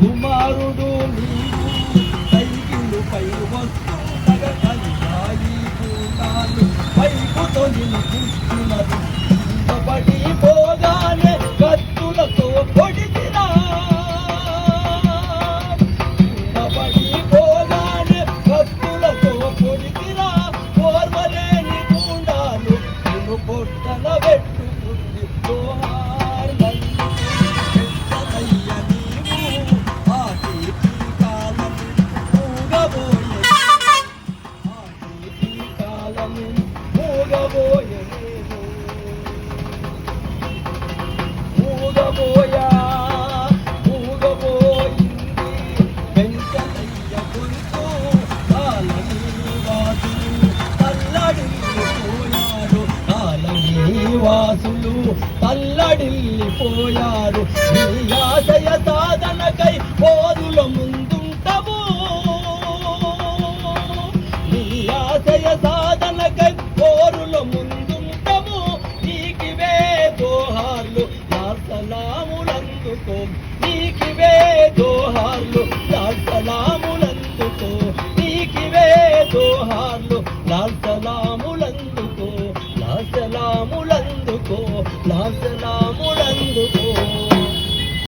కుమారుడు నీవు సైకిలు పై వస్తూ తగకలిగాయి పూలాలు పైపుతో నిన్ను చూస్తున్నది. కాలం మూగబోయే మూగబోయా మూగబోయింది వెంకటయ్య గొంతు కాలని వాసులు తల్లడిల్లిపోయారు కాలని వాసులు తల్లడిల్లిపోయారు నీ సలాములందుకో నీకివే దోహార్లు నా సలాములందుకో. నీకివే దోహార్లు నా సలాములందుకో నా సలాములందుకో నా సలా